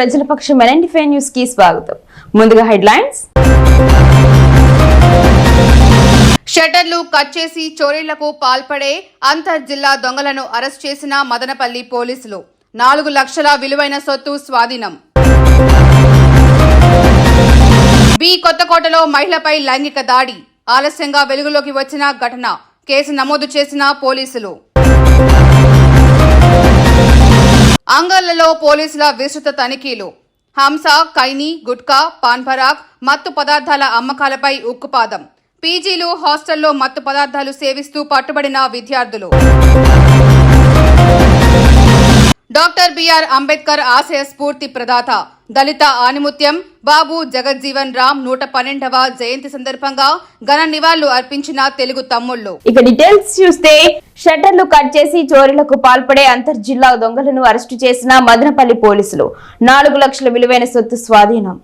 ప్రజల పక్షం ఎన్ఎన్డిఫై న్యూస్కి స్వాగతం. ముందుగా హెడ్లైన్స్. షట్టర్లు కట్ చేసి చోరీలకు పాల్పడే అంతర్ జిల్లా దొంగలను అరెస్ట్ చేసిన మదనపల్లి పోలీసులు. నాలుగు లక్షల విలువైన సొత్తు స్వాధీనం. బి కొత్తకోటలో మహిళపై లైంగిక దాడి. ఆలస్యంగా వెలుగులోకి వచ్చిన ఘటన. కేసు నమోదు చేసిన పోలీసులు. అంగళ్ళలో పోలీసుల విస్తృత తనిఖీలు. హంస కైని గుట్కా పాన్పరాగ్ మత్తు పదార్థాల అమ్మకాలపై ఉక్కుపాదం. పీజీలు హాస్టల్లో మత్తు పదార్థాలు సేవిస్తూ పట్టుబడిన విద్యార్థులు. డాక్టర్ బిఆర్ అంబేద్కర్ ఆశయ స్ఫూర్తి ప్రదాత. దళిత ఆనిముత్యం బాబు జగజ్జీవన్ రామ్ నూట పన్నెండవ జయంతి సందర్భంగా ఘన నివాళులు అర్పించిన తెలుగు తమ్ముళ్ళు. ఇక డీటెయిల్స్ చూస్తే షట్టర్లు కట్ చేసి చోరీలకు పాల్పడే అంతర్ జిల్లా దొంగలను అరెస్టు చేసిన మదనపల్లి పోలీసులు. నాలుగు లక్షల విలువైన సొత్తు స్వాధీనం.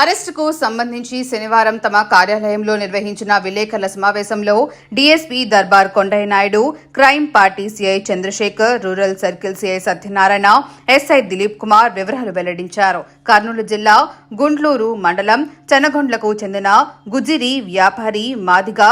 అరెస్టుకు సంబంధించి శనివారం తమ కార్యాలయంలో నిర్వహించిన విలేకరుల సమావేశంలో DSP Darbar Kondaiah Naidu crime party CI Chandrashekar rural circle CI Satyanarayana SI Dilip Kumar వివరాలు వెల్లడించారు. కర్నూలు జిల్లా గుండ్లూరు మండలం చెనగొండ్లకు చెందిన గుజిరి వ్యాపారి మాదిగ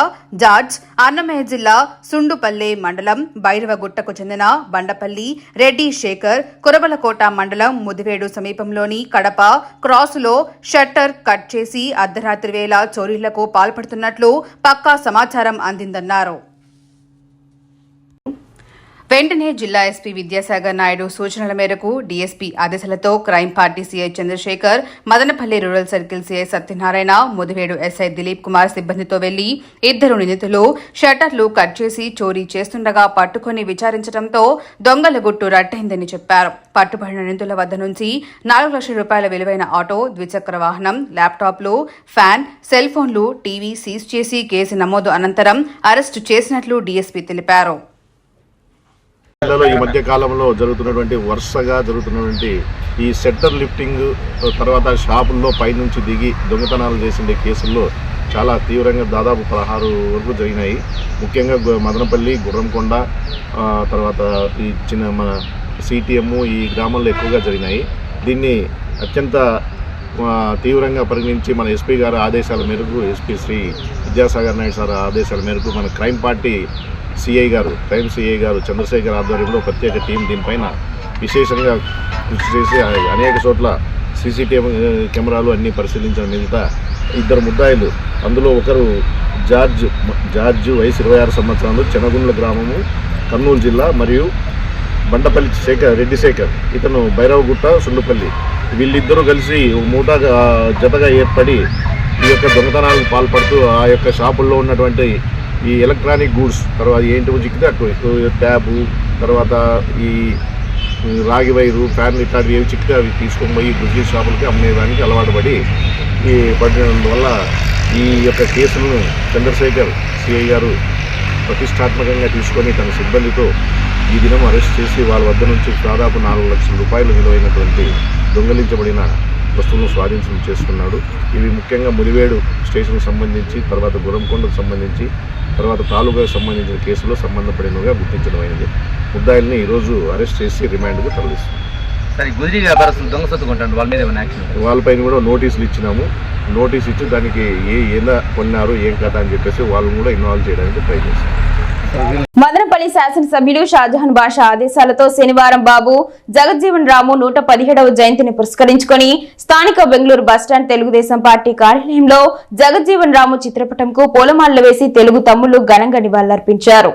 జార్జ్ అన్నమయ్య జిల్లా సుండుపల్లె మండలం బైరవగుట్టకు చెందిన బండపల్లి రెడ్డి శేఖర్ కురబలకోట మండలం ముదివేడు సమీపంలోని కడప క్రాసులో షట్టర్ కట్ చేసి అర్ధరాత్రి వేళ చోరీలకు పాల్పడుతున్నట్లు పక్కా సమాచారం అందిందన్నారు. వెంటనే జిల్లా ఎస్పీ విద్యాసాగర్ నాయుడు సూచనల మేరకు డీఎస్పీ ఆదేశాలతో crime party CI Chandrashekar Madanapalli rural circle CI Satyanarayana Mudivedu SI Dilip Kumar సిబ్బందితో వెళ్ళి ఇద్దరు నిందితులు షట్టర్లు కట్ చేసి చోరీ చేస్తుండగా పట్టుకుని విచారించడంతో దొంగల గుట్టు రట్టయిందని చెప్పారు. పట్టుబడిన నిందితుల వద్ద నుంచి నాలుగు లక్షల రూపాయల విలువైన ఆటో ద్విచక్ర వాహనం ల్యాప్టాప్లు fan cell phones TV seize చేసి కేసు నమోదు అనంతరం అరెస్టు చేసినట్లు డీఎస్పీ తెలిపారు. జిల్లాలో ఈ మధ్య కాలంలో జరుగుతున్నటువంటి వరుసగా జరుగుతున్నటువంటి ఈ సెట్టర్ లిఫ్టింగ్ తర్వాత షాపుల్లో పైనుంచి దిగి దొంగతనాలు చేసిన కేసుల్లో చాలా తీవ్రంగా దాదాపు పదహారు వరకు జరిగినాయి. ముఖ్యంగా మదనపల్లి గుర్రంకొండ తర్వాత ఈ చిన్న మన సిటిఎం ఈ గ్రామాల్లో ఎక్కువగా జరిగినాయి. దీన్ని అత్యంత తీవ్రంగా పరిగణించి మన ఎస్పీ గారి ఆదేశాల మేరకు ఎస్పీ శ్రీ విద్యాసాగర్ నాయుడు సార్ ఆదేశాల మేరకు మన క్రైమ్ పార్టీ సిఐ గారు క్రైమ్ సిఐ గారు చంద్రశేఖర్ ఆధ్వర్యంలో ప్రత్యేక టీం దీనిపైన విశేషంగా కృషి చేసి అనేక చోట్ల సీసీటీవీ కెమెరాలు అన్నీ పరిశీలించడం మీదట ఇద్దరు ముద్దాయిలు. అందులో ఒకరు జార్జ్ జార్జ్ వయసు ఇరవై ఆరు సంవత్సరాలు చెనగుండ్ల గ్రామము కర్నూలు జిల్లా మరియు బండపల్లి శేఖర్ రెడ్డి శేఖర్. ఇతను భైరవగుట్ట సుండుపల్లి. వీళ్ళిద్దరూ కలిసి మూటగా జతగా ఏర్పడి ఈ యొక్క దొంగతనాలకు పాల్పడుతూ ఆ యొక్క షాపుల్లో ఉన్నటువంటి ఈ ఎలక్ట్రానిక్ గూడ్స్ తర్వాత ఏంటి చిక్కితే అటు ట్యాబు తర్వాత ఈ రాగి వైరు ఫ్యాన్లు ఇట్లాంటివి ఏవి చిక్కితే అవి తీసుకొని పోయి గుడ్జీ షాపులకి అమ్మేదానికి అలవాటు పడి ఈ పడినందువల్ల ఈ యొక్క కేసులను చంద్రశేఖర్ సిఐ గారు ప్రతిష్టాత్మకంగా తీసుకొని తన సిబ్బందితో ఈ దినం అరెస్ట్ చేసి వాళ్ళ వద్ద నుంచి దాదాపు నాలుగు లక్షల రూపాయలు విలువైనటువంటి దొంగలించబడిన వస్తువులను స్వాధీనం చేసుకున్నాడు. ఇవి ముఖ్యంగా ముదివేడు స్టేషన్కి సంబంధించి తర్వాత గురంకొండకు సంబంధించి తర్వాత తాలూకాకు సంబంధించిన కేసులో సంబంధపడినవిగా గుర్తించడమైనది ముద్దాయిల్ని ఈరోజు అరెస్ట్ చేసి రిమాండ్కు తరలిస్తుంది సరే గుదిరి వ్యాపారస్తులు దొంగ సొత్తు కొంటారు. వాళ్ళ మీద ఏమైనా యాక్షన్ ఉంటుందా? వాళ్ళపైన కూడా నోటీసులు ఇచ్చినాము. నోటీస్ ఇచ్చి దానికి ఏ ఎలా కొన్నారు ఏం కథ అని చెప్పేసి వాళ్ళని కూడా ఇన్వాల్వ్ చేయడానికి ప్రయత్నిస్తాం. మదనపల్లి శాసనసభ్యులు షాజహాన్ బాషా ఆదేశాలతో శనివారం బాబు జగజ్జీవన్ రాము నూట పదిహేడవ జయంతిని పురస్కరించుకొని స్థానిక బెంగళూరు బస్టాండ్ తెలుగుదేశం పార్టీ కార్యాలయంలో జగజ్జీవన్ రాము చిత్రపటంకు పూలమాలలు వేసి తెలుగు తమ్ముళ్ళు ఘనంగా నివాళులర్పించారు.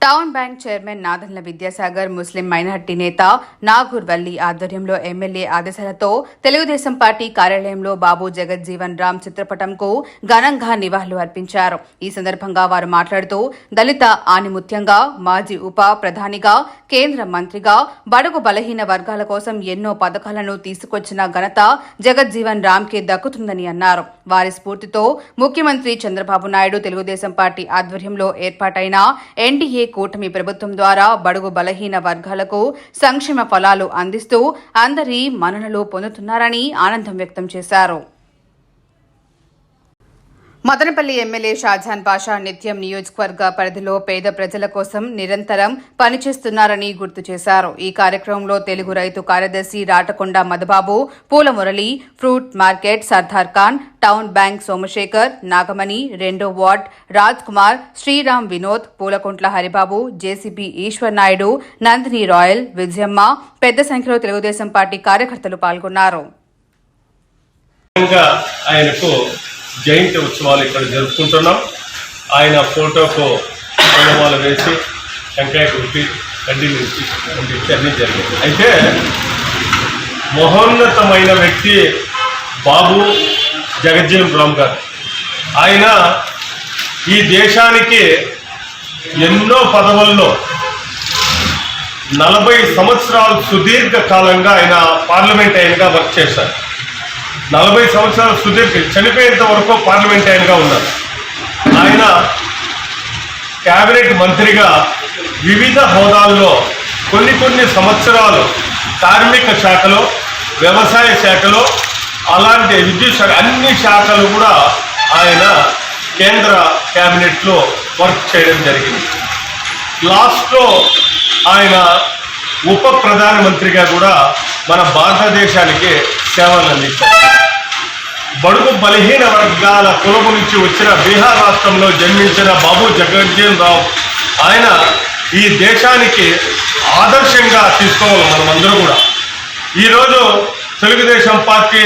Town bank chairman Nadendla Vidyasagar Muslim minority నేత నాగూర్ వల్లి ఆధ్వర్యంలో ఎమ్మెల్యే ఆదేశాలతో తెలుగుదేశం పార్టీ కార్యాలయంలో బాబు జగజ్జీవన్ రామ్ చిత్రపటంకు ఘనంగా నివాళులు అర్పించారు. ఈ సందర్భంగా వారు మాట్లాడుతూ దళిత ఆనిముత్యంగా మాజీ ఉప ప్రధానిగా కేంద్ర మంత్రిగా బడుగు బలహీన వర్గాల కోసం ఎన్నో పథకాలను తీసుకొచ్చిన ఘనత జగజ్జీవన్ రామ్కే దక్కుతుందని అన్నారు. వారి స్ఫూర్తితో ముఖ్యమంత్రి చంద్రబాబు నాయుడు తెలుగుదేశం పార్టీ ఆధ్వర్యంలో ఏర్పాటైన ఎన్డీఏ కూటమి ప్రభుత్వం ద్వారా బడుగు బలహీన వర్గాలకు సంక్షేమ ఫలాలు అందిస్తూ అందరి మన్ననలు పొందుతున్నారని ఆనందం వ్యక్తం చేశారు. మదనపల్లి ఎమ్మెల్యే షాజహాన్ పాషా నిత్యం నియోజకవర్గ పరిధిలో పేద ప్రజల కోసం నిరంతరం పనిచేస్తున్నారని గుర్తు చేశారు. ఈ కార్యక్రమంలో తెలుగు రైతు కార్యదర్శి Ratakonda Madhubabu Pula Murali fruit market Sardar Khan town bank Somashekar Nagamani రెండో ward Raj Kumar Sriram Vinod Pulakuntla Haribabu JCB Eshwar Naidu Nandini royal Vijayamma పెద్ద సంఖ్యలో తెలుగుదేశం పార్టీ కార్యకర్తలు పాల్గొన్నారు. ఆయనకు జయంతి ఉత్సవాలు ఇక్కడ జరుపుకుంటున్నాం. ఆయన ఫోటోకు పూలమాల వేసి టెంకాయ కుట్టి కడ్డీ నుంచి పంపించి అన్నీ జరిగింది. అయితే మహోన్నతమైన వ్యక్తి బాబు జగజ్జీవన్ రామ్ గారు. ఆయన ఈ దేశానికి ఎన్నో పదవుల్లో నలభై సంవత్సరాలు సుదీర్ఘ కాలంగా ఆయన పార్లమెంట్ అయినగా వర్క్ చేశారు. నలభై సంవత్సరాల సుదీర్ఘ చనిపోయేంత వరకు పార్లమెంటరీగా ఉన్నారు. ఆయన క్యాబినెట్ మంత్రిగా వివిధ హోదాల్లో కొన్ని కొన్ని సంవత్సరాలు కార్మిక శాఖలో వ్యవసాయ శాఖలో అలాంటి విద్యుత్ శాఖ అన్ని శాఖలు కూడా ఆయన కేంద్ర క్యాబినెట్లో వర్క్ చేయడం జరిగింది. లాస్ట్లో ఆయన ఉప ప్రధానమంత్రిగా కూడా మన భారతదేశానికి సేవలు అందించారు. బడుగు బలహీన వర్గాల కులము నుంచి వచ్చిన బీహార్ రాష్ట్రంలో జన్మించిన బాబు జగజ్జీవన్ రావు ఆయన ఈ దేశానికి ఆదర్శంగా తీసుకోవాలి మనమందరూ కూడా. ఈరోజు తెలుగుదేశం పార్టీ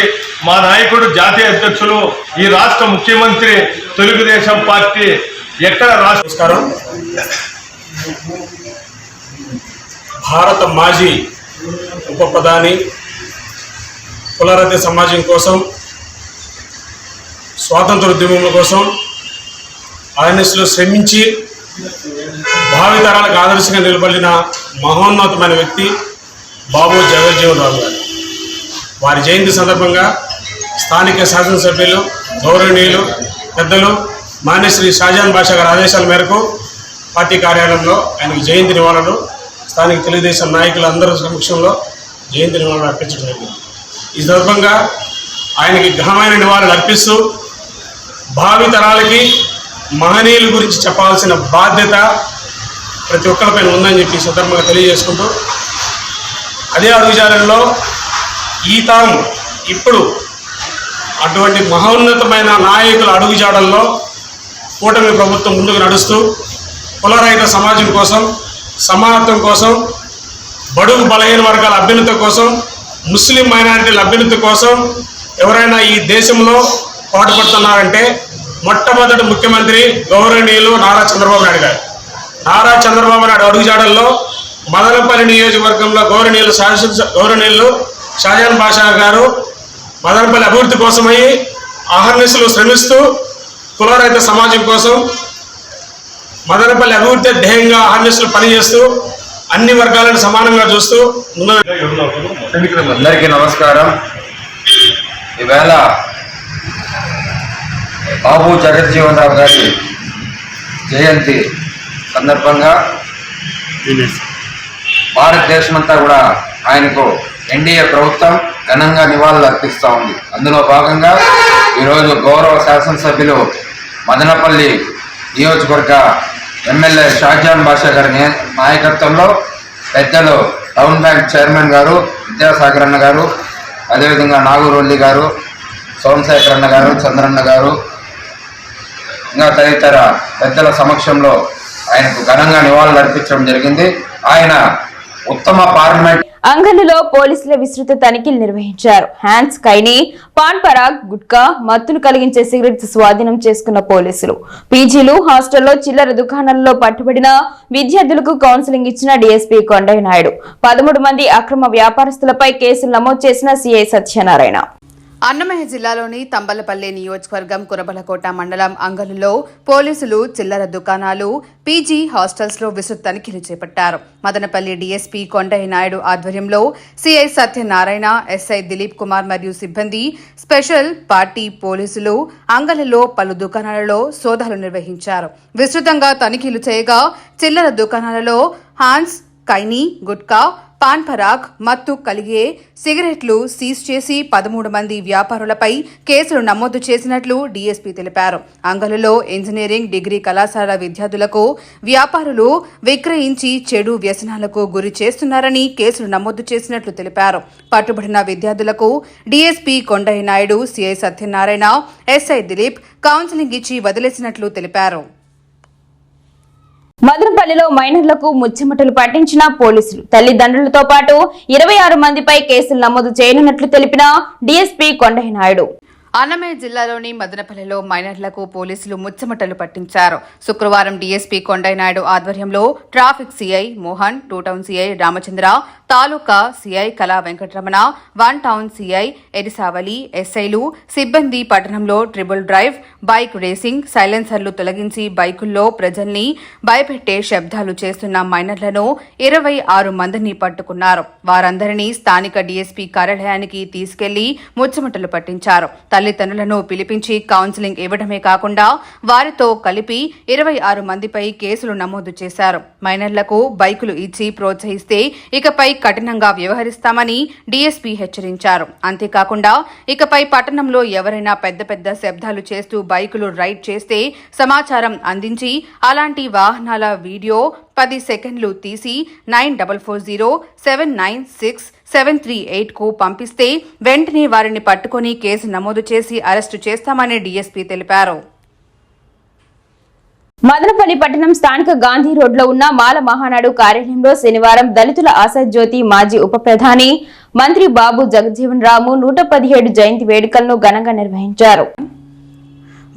మా నాయకుడు జాతీయ అధ్యక్షులు ఈ రాష్ట్ర ముఖ్యమంత్రి తెలుగుదేశం పార్టీ ఎక్కడ రాష్ట్ర నమస్కారం. భారత మాజీ ఉప ప్రధాని కులరతి సమాజం కోసం స్వాతంత్ర ఉద్యమం కోసం ఆర్ఎన్ఎస్లో శ్రమించి భావితరాలకు ఆదర్శంగా నిలబడిన మహోన్నతమైన వ్యక్తి బాబు జగజ్జీవన్ రావు గారు. వారి జయంతి సందర్భంగా స్థానిక శాసనసభ్యులు గౌరవనీయులు పెద్దలు మాన్యశ్రీ షాజాన్ బాషా గారి ఆదేశాల మేరకు పార్టీ కార్యాలయంలో ఆయనకు జయంతి నివాళులు స్థానిక తెలుగుదేశం నాయకులందరి సమక్షంలో జయంతి నివాళులు అర్పించడం జరిగింది. ఈ సందర్భంగా ఆయనకి ఘనమైన నివాళులు అర్పిస్తూ భావి తరాలకి మహనీయుల గురించి చెప్పాల్సిన బాధ్యత ప్రతి ఒక్కరిపైన ఉందని చెప్పి సందర్భంగా తెలియజేసుకుంటూ అదే అడుగుజాడల్లో ఈ తరం ఇప్పుడు అటువంటి మహోన్నతమైన నాయకుల అడుగుజాడల్లో కూటమి ప్రభుత్వం ముందుకు నడుస్తూ కులరహిత సమాజం కోసం సమానత్వం కోసం బడుగు బలహీన వర్గాల అభ్యున్నత కోసం ముస్లిం మైనారిటీల అభ్యున్నతి కోసం ఎవరైనా ఈ దేశంలో పాటుపడుతున్నారంటే మొట్టమొదటి ముఖ్యమంత్రి గౌరవనీయులు నారా చంద్రబాబు నాయుడు గారు. నారా చంద్రబాబు నాయుడు అడుగుజాడల్లో మదనపల్లి నియోజకవర్గంలో గౌరవనీయులు శాసన గౌరవనీయులు షాజాన్ బాషా గారు మదనపల్లి అభివృద్ధి కోసమై అహర్నిశలు శ్రమిస్తూ కులరైత సమాజం కోసం మదనపల్లి అభివృద్ధి ధ్యేయంగా అహర్నిశలు పనిచేస్తూ అన్ని వర్గాలను సమానంగా చూస్తూ అందరికీ నమస్కారం. ఈవేళ బాబు జగజ్జీవన్ రావు గారి జయంతి సందర్భంగా భారతదేశమంతా కూడా ఆయనకు ఎన్డీఏ ప్రభుత్వం ఘనంగా నివాళులు అర్పిస్తూ ఉంది. అందులో భాగంగా ఈరోజు గౌరవ శాసనసభ్యులు మదనపల్లి నియోజకవర్గ ఎమ్మెల్యే షాజాన్ బాషా గారి నాయకత్వంలో పెద్దలు టౌన్ బ్యాంక్ చైర్మన్ గారు విద్యాసాగర్ అన్న గారు అదేవిధంగా నాగూరొల్లి గారు సోమశేఖర్ అన్న గారు చంద్రన్న గారు ఇంకా తదితర పెద్దల సమక్షంలో ఆయనకు ఘనంగా నివాళులు అర్పించడం జరిగింది. ఆయన ఉత్తమ పార్లమెంట్ అంగన్నులో పోలీసుల విస్తృత తనిఖీలు నిర్వహించారు. హ్యాండ్స్ కైని పాన్ పరాగ్ గుట్కా మత్తును కలిగించే సిగరెట్ స్వాధీనం చేసుకున్న పోలీసులు. పీజీలు హాస్టల్లో చిల్లర దుకాణాలలో పట్టుబడిన విద్యార్థులకు కౌన్సిలింగ్ ఇచ్చిన డీఎస్పీ కొండయ్య నాయుడు. పదమూడు మంది అక్రమ వ్యాపారస్తులపై కేసులు నమోదు చేసిన సీఐ సత్యనారాయణ. అన్నమయ్య జిల్లాలోని తంబలపల్లి నియోజకవర్గం కురబలకోట మండలం అంగలులో పోలీసులు చిల్లర దుకాణాలు పీజీ హాస్టల్స్లో విస్తృత తనిఖీలు చేపట్టారు. మదనపల్లి డీఎస్పీ కొండయ్య నాయుడు ఆధ్వర్యంలో సిఐ సత్యనారాయణ ఎస్ఐ దిలీప్ కుమార్ మరియు సిబ్బంది స్పెషల్ పార్టీ పోలీసులు అంగలలో పలు దుకాణాలలో సోదాలు నిర్వహించారు. విస్తృతంగా తనిఖీలు చేయగా చిల్లర దుకాణాలలో హాన్స్ కైనీ గుట్కా పాన్ పరాగ్ మత్తు కలిగే సిగరెట్లు సీజ్ చేసి పదమూడు మంది వ్యాపారులపై కేసులు నమోదు చేసినట్లు డీఎస్పీ తెలిపారు. అంగలులో ఇంజనీరింగ్ డిగ్రీ కళాశాల విద్యార్థులకు వ్యాపారులు విక్రయించి చెడు వ్యసనాలకు గురి చేస్తున్నారని కేసులు నమోదు చేసినట్లు తెలిపారు. పట్టుబడిన విద్యార్థులకు DSP Kondaiah Naidu CI Satyanarayana SI Dilip counselling ఇచ్చి వదిలేసినట్లు తెలిపారు. మదనపల్లిలో మైనర్లకు ముచ్చెమటలు పట్టించిన పోలీసులు తల్లిదండ్రులతో పాటు ఇరవై ఆరు మందిపై కేసులు నమోదు చేయనున్నట్లు తెలిపిన డీఎస్పీ కొండయ్య నాయుడు. అన్నమయ్య జిల్లాలోని మదనపల్లిలో మైనర్లకు పోలీసులు ముచ్చమటలు పట్టించారు. శుక్రవారం డీఎస్పీ కొండైనాయుడు ఆధ్వర్యంలో traffic CI Mohan two town CI Ramachandra taluka CI Kala Venkataramana one town CI Erisavali ఎస్ఐలు సిబ్బంది పట్టణంలో ట్రిబుల్ డ్రైవ్ బైక్ రేసింగ్ సైలెన్సర్లు తొలగించి బైకుల్లో ప్రజల్ని భయపెట్టే శబ్దాలు చేస్తున్న మైనర్లను ఇరవై ఆరు మందిని పట్టుకున్నారు. వారందరినీ స్థానిక డీఎస్పీ కార్యాలయానికి తీసుకెళ్ళి ముచ్చమటలు పట్టించారు. తల్లిదండ్రులను పిలిపించి కౌన్సిలింగ్ ఇవ్వడమే కాకుండా వారితో కలిపి ఇరవై ఆరు మందిపై కేసులు నమోదు చేశారు. మైనర్లకు బైకులు ఇచ్చి ప్రోత్సహిస్తే ఇకపై కఠినంగా వ్యవహరిస్తామని డీఎస్పీ హెచ్చరించారు. అంతేకాకుండా ఇకపై పట్టణంలో ఎవరైనా పెద్ద పెద్ద శబ్దాలు చేస్తూ బైకులు రైడ్ చేస్తే సమాచారం అందించి అలాంటి వాహనాల వీడియో పది సెకండ్లు తీసి nine double four zero seven nine six seven three ఎయిట్కు పంపిస్తే వెంటనే వారిని పట్టుకుని కేసు నమోదు చేసి అరెస్టు చేస్తామని డీఎస్పీ తెలిపారు. మదనపల్లి పట్టణం స్థానిక గాంధీ రోడ్లో ఉన్న మాల మహానాడు కార్యాలయంలో శనివారం దళితుల ఆశాజ్యోతి మాజీ ఉప ప్రధాని మంత్రి బాబు జగజ్జీవన్ రాము నూట పదిహేడు జయంతి వేడుకలను ఘనంగా నిర్వహించారు.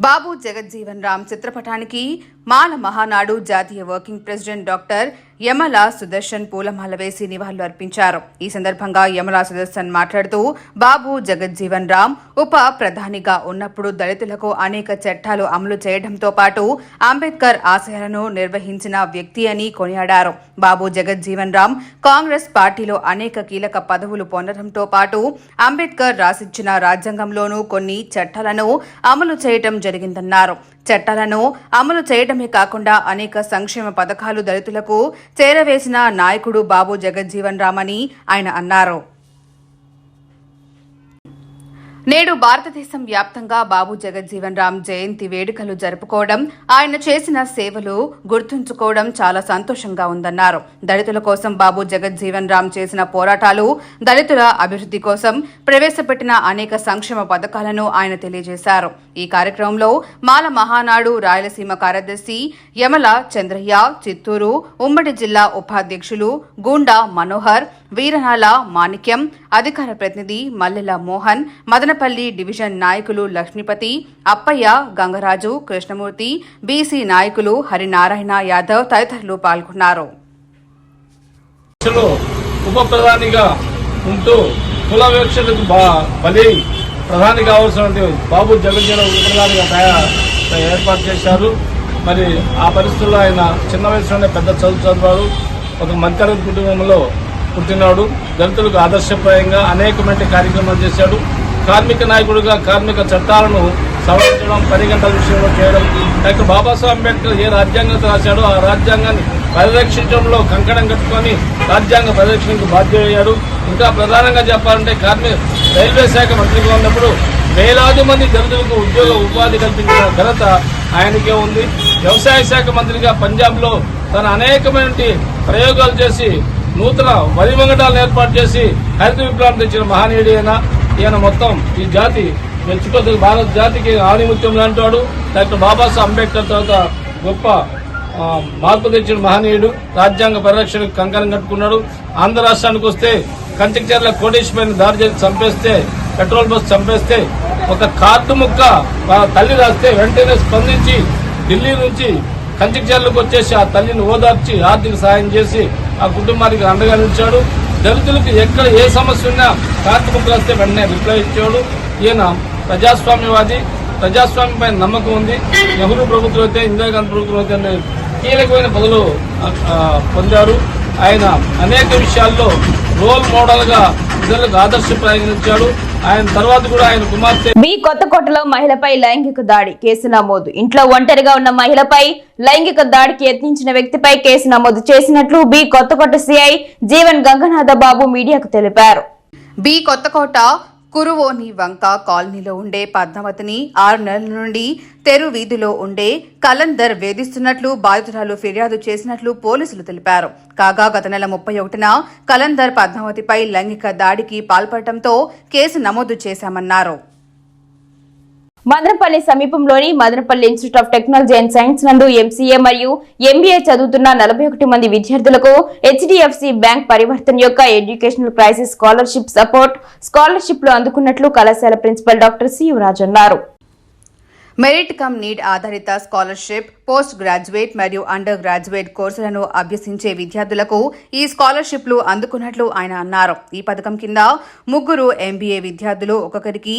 బాబు జగజ్జీవన్ రామ్ చిత్రపటానికి మాల మహానాడు జాతీయ working president doctor Yamala Sudarshan పూలమాల వేసి నివాళులు అర్పించారు. ఈ సందర్భంగా యమల సుదర్శన్ మాట్లాడుతూ బాబు జగజ్జీవన్ రామ్ ఉప ప్రధానిగా ఉన్నప్పుడు దళితులకు అనేక చట్టాలు అమలు చేయడంతో పాటు అంబేద్కర్ ఆశయాలను నిర్వహించిన వ్యక్తి అని కొనియాడారు. బాబు జగజ్జీవన్ రామ్ కాంగ్రెస్ పార్టీలో అనేక కీలక పదవులు పొందడంతో పాటు అంబేద్కర్ రాసిచ్చిన రాజ్యాంగంలోనూ కొన్ని చట్టాలను అమలు చేయటం జరిగిందన్నారు. చట్టాలను అమలు చేయడమే కాకుండా అనేక సంక్షేమ పథకాలు దళితులకు చేరవేసిన నాయకుడు బాబు జగజ్జీవన్ రామని ఆయన అన్నారు. నేడు భారతదేశం వ్యాప్తంగా బాబు జగజ్జీవన్ రామ్ జయంతి వేడుకలు జరుపుకోవడం ఆయన చేసిన సేవలు గుర్తుంచుకోవడం చాలా సంతోషంగా ఉందన్నారు. దళితుల కోసం బాబు జగజ్జీవన్ రామ్ చేసిన పోరాటాలు దళితుల అభివృద్ధి కోసం ప్రవేశపెట్టిన అనేక సంక్షేమ పథకాలను ఆయన తెలియజేశారు. ఈ కార్యక్రమంలో మాల మహానాడు రాయలసీమ కార్యదర్శి యమల చంద్రయ్య చిత్తూరు ఉమ్మడి జిల్లా ఉపాధ్యక్షులు గూండా మనోహర్ వీరనాల మాణిక్యం అధికార ప్రతినిధి మల్లెల మోహన్ మదనపల్లి డివిజన్ నాయకులు లక్ష్మీపతి అప్పయ్య గంగరాజు కృష్ణమూర్తి బీసీ నాయకులు హరినారాయణ యాదవ్ తదితరులు పాల్గొన్నారు. ఉప ప్రధానిగా ఉంటూ కుల వివక్షతకు బలి ప్రధాని కావాల్సినటువంటి బాబు జగజ్జన ఉప ప్రధానిగా ఏర్పాటు చేశారు. మరి ఆ పరిస్థితుల్లో ఆయన చిన్న వయసులోనే పెద్ద చదువు చదివాడు ఒక మధ్యతరగతి కుటుంబంలో పుట్టినాడు. దళితులకు ఆదర్శప్రాయంగా అనేకమైన కార్యక్రమాలు చేశాడు. కార్మిక నాయకుడిగా కార్మిక చట్టాలను సవరించడం పని గంటల విషయంలో చేయడం. డాక్టర్ బాబాసాహెబ్ అంబేద్కర్ ఏ రాజ్యాంగం రాశాడో ఆ రాజ్యాంగాన్ని పరిరక్షించడంలో కంకణం కట్టుకొని రాజ్యాంగ పరిరక్షణకు బాధ్యుడయ్యాడు. ఇంకా ప్రధానంగా చెప్పాలంటే కార్మిక రైల్వే శాఖ మంత్రిగా ఉన్నప్పుడు వేలాది మంది దళితులకు ఉద్యోగ ఉపాధి కల్పించిన ఘనత ఆయనకే ఉంది. వ్యవసాయ శాఖ మంత్రిగా పంజాబ్లో తన అనేకమైన ప్రయోగాలు చేసి నూతన వరి వంగటాలను ఏర్పాటు చేసి హరిత విప్లవం తెచ్చిన మహనీయుడు అయినా ఈయన మొత్తం ఈ జాతి మెచ్చుకోదగ్గ భారత జాతికి ఆణిముత్యం లాంటివాడు డాక్టర్ బాబాసాహెబ్ అంబేద్కర్ తర్వాత గొప్ప మార్పు తెచ్చిన మహనీయుడు రాజ్యాంగ పరిరక్షణకు కంకణం కట్టుకున్నాడు. ఆంధ్ర రాష్ట్రానికి వస్తే కంచికచర్ల కోటేశ్వరిని దాడి చేసి చంపేస్తే పెట్రోల్ బస్ చంపేస్తే ఒక కార్డు ముక్క తల్లి రాస్తే వెంటనే స్పందించి ఢిల్లీ నుంచి కంచికచర్లకు వచ్చేసి ఆ తల్లిని ఓదార్చి ఆర్థిక సాయం చేసి ఆ కుటుంబానికి అండగా నిలిచాడు. దళితులకు ఎక్కడ ఏ సమస్య ఉన్నా కార్డు వస్తే వెంటనే రిప్లై ఇచ్చాడు ఈయన ప్రజాస్వామ్యవాది ప్రజాస్వామ్యం పైన నమ్మకం ఉంది. నెహ్రూ ప్రభుత్వం అయితే ఇందిరాగాంధీ ప్రభుత్వం అయితే అనే కీలకమైన పదవులు పొందారు. ఆయన అనేక విషయాల్లో రోల్ మోడల్గా ప్రజలకు ఆదర్శప్రాయంగా ఇచ్చాడు ఆయన తర్వాత కూడా ఆయన కుమార్తె బి కొత్తకోటలో మహిళపై లైంగిక దాడి కేసు నమోదు. ఇంట్లో ఒంటరిగా ఉన్న మహిళపై లైంగిక దాడికి యత్నించిన వ్యక్తిపై కేసు నమోదు చేసినట్లు బి కొత్తకోట సిఐ జీవన్ గంగనాథ బాబు మీడియాకు తెలిపారు. బి కొత్తకోట కురువోని వంక కాలనీలో ఉండే పద్మావతిని ఆరు నెలల నుండి తెరు వీధిలో ఉండే కలందర్ వేధిస్తున్నట్లు బాధితురాలు ఫిర్యాదు చేసినట్లు పోలీసులు తెలిపారు. కాగా గత నెల ముప్పై ఒకటిన కలందర్ పద్మావతిపై లైంగిక దాడికి పాల్పడటంతో కేసు నమోదు చేశామన్నారు. మదనపల్లి సమీపంలోని Madanapalle institute of technology and science నందు ఎంసీఏ మరియు ఎంబీఏ చదువుతున్న నలభై ఒకటి మంది విద్యార్థులకు హెచ్డిఎఫ్సి బ్యాంక్ పరివర్తన యొక్క ఎడ్యుకేషనల్ క్రైసిస్ స్కాలర్షిప్ సపోర్ట్ స్కాలర్షిప్లు అందుకున్నట్లు కళాశాల ప్రిన్సిపల్ డాక్టర్ సి యువరాజ్ అన్నారు. మెరిట్ కమ్ నీడ్ ఆధారిత స్కాలర్షిప్ పోస్ట్ గ్రాడ్యుయేట్ మరియు అండర్ గ్రాడ్యుయేట్ కోర్సులను అభ్యసించే విద్యార్థులకు ఈ స్కాలర్షిప్లు అందుకున్నట్లు ఆయన అన్నారు. ఈ పథకం కింద ముగ్గురు ఎంబీఏ విద్యార్థులు ఒక్కొక్కరికి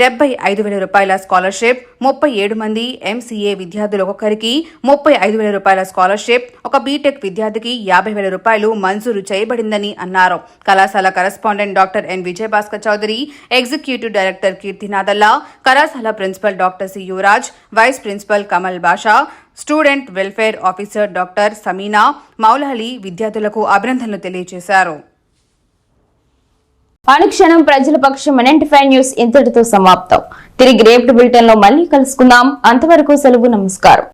డెబ్బై ఐదు వేల రూపాయల స్కాలర్షిప్ ముప్పై ఏడు మంది ఎంసీఏ విద్యార్థులు ఒక్కొక్కరికి ముప్పై ఐదు వేల రూపాయల స్కాలర్షిప్. ఒక బీటెక్ విద్యార్థికి యాభై వేల రూపాయలు మంజూరు చేయబడిందని అన్నారు. కళాశాల correspondent doctor N Vijayabhaskar Chowdary executive director కీర్తినాథల్లా కళాశాల principal doctor C Yuvaraj vice principal Kamal Basha student welfare officer doctor Sameena Moulali విద్యార్థులకు అభినందనలు తెలియజేశారు. అనుక్షణం ప్రజల పక్షం ఫైవ్ న్యూస్ ఇంతటితో సమాప్తం. తిరిగి రేపటి బులెటిన్లో మళ్ళీ కలుసుకుందాం. అంతవరకు సెలవు నమస్కారం.